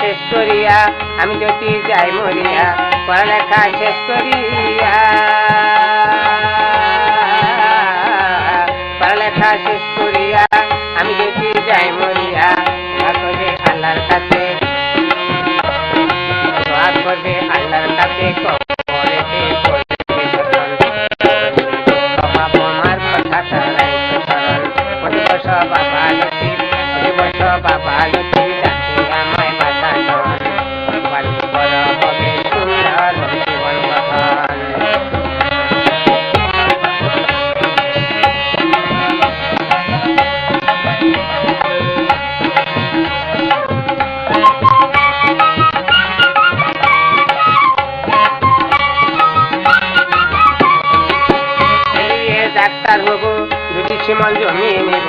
শেষ করিয়া, আমি যদি যাই মরিয়া, পড়ালেখা শেষ করিয়া। পড়ালেখা শেষ করিয়া, আমি যদি যাই মরিয়া করবে আল্লাহর কাছে। করবে আল্লাহর কাছে বাবা বাবা সীমন জমি নিব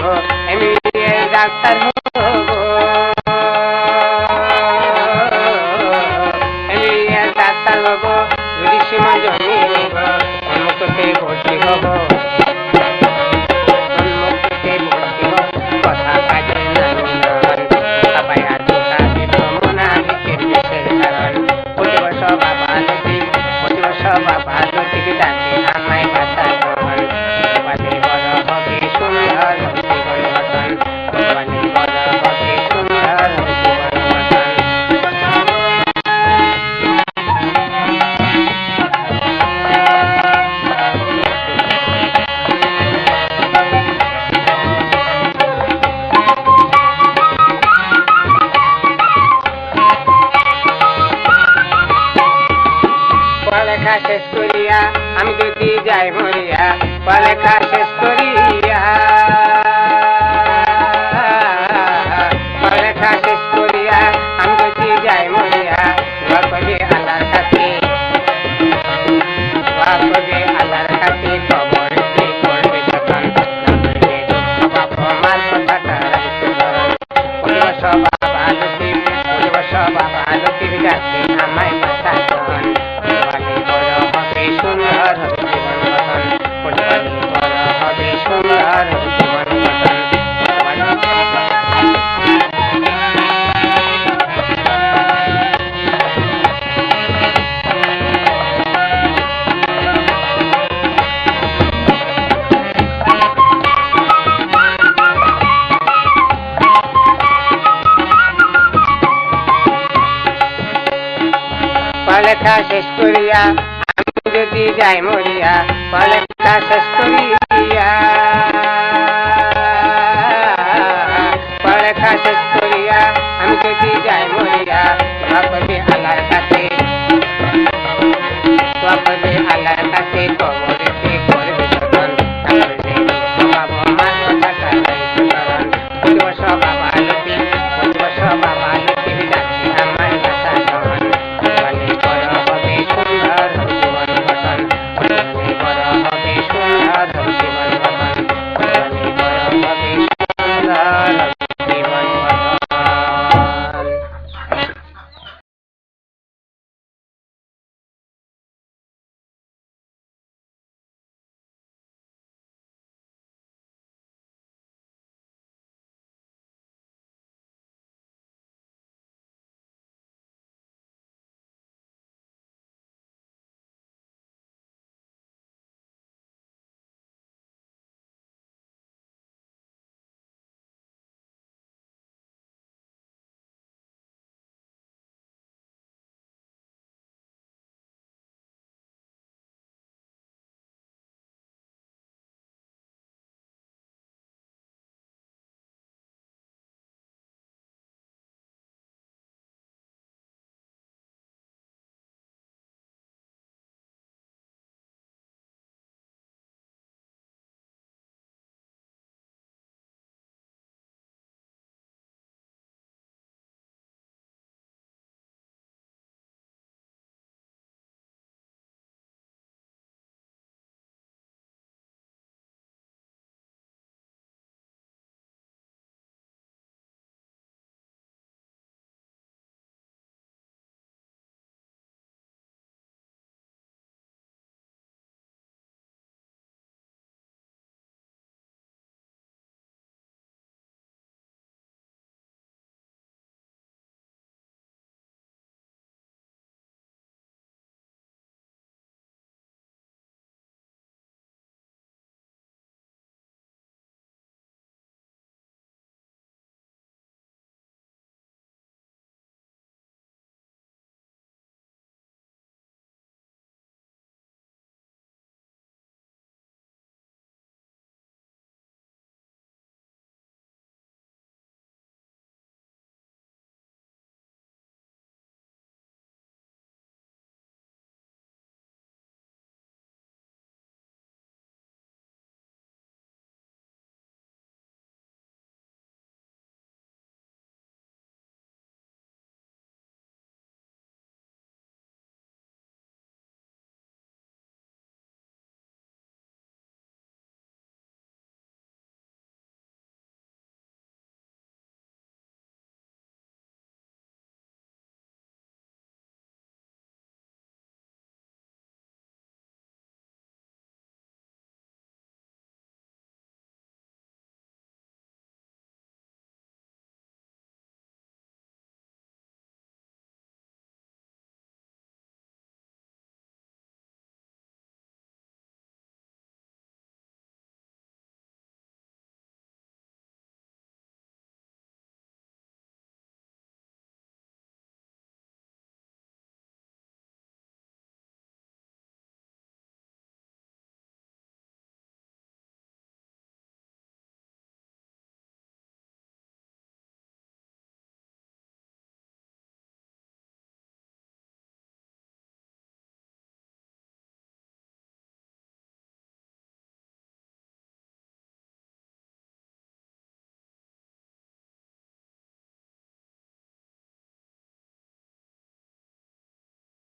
এমবিবিএস ডাক্তার শেষ করিয়া আমি যদি যাই মরিয়া পড়ালেখা শেষ করিয়া শেষ করিয়া আমি যদি যাই মরিয়া পলেখা Shiva.